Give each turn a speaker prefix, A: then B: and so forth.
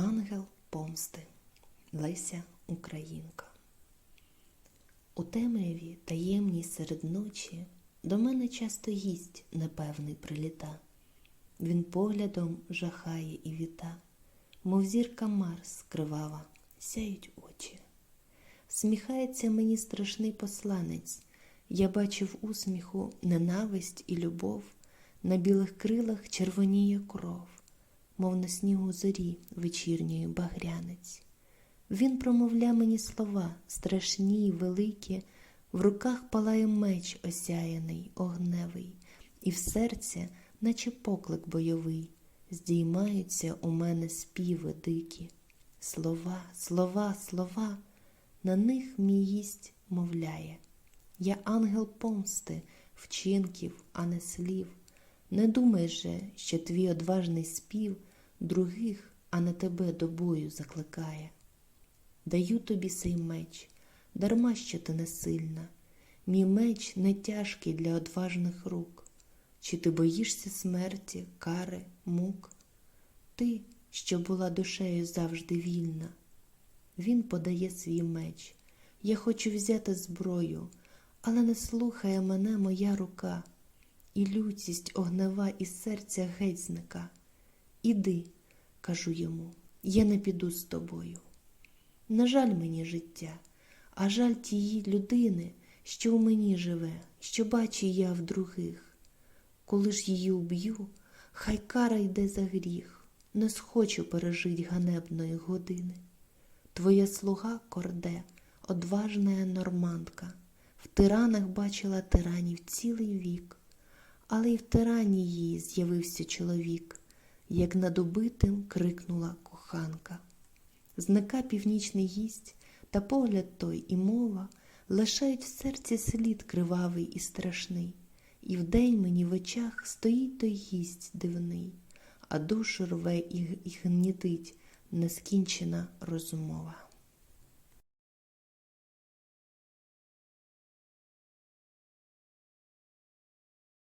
A: Ангел помсти Леся Українка. У темряві таємній серед ночі до мене часто гість непевний приліта. Він поглядом жахає і віта, мов зірка Марс кривава, сяють очі. Сміхається мені страшний посланець, я бачив усміху ненависть і любов, на білих крилах червоніє кров, мов на снігу зорі вечірньої багрянець. Він промовля мені слова страшні й великі, в руках палає меч осяяний, огневий, і в серці, наче поклик бойовий, здіймаються у мене співи дикі. Слова, слова, слова, на них мій гість мовляє. Я ангел помсти, вчинків, а не слів. Не думай же, що твій одважний спів других, а не тебе до бою закликає. Даю тобі сей меч, дарма що ти не сильна. Мій меч не тяжкий для одважних рук. Чи ти боїшся смерті, кари, мук? Ти, що була душею завжди вільна. Він подає свій меч. Я хочу взяти зброю, але не слухає мене моя рука, і лютість огнева із серця геть зника. Іди, кажу йому, я не піду з тобою. Не жаль мені життя, а жаль тієї людини, що у мені живе, що бачу я в других. Коли ж її уб'ю, хай кара йде за гріх, не схочу пережить ганебної години. Твоя слуга корде, одважна нормандка, в тиранах бачила тиранів цілий вік, але й в тирані її з'явився чоловік, як над убитим крикнула коханка. Знака північний гість, та погляд той і мова лишають в серці слід кривавий і страшний, і вдень мені в очах стоїть той гість дивний, а душу рве і, гнітить нескінчена розумова.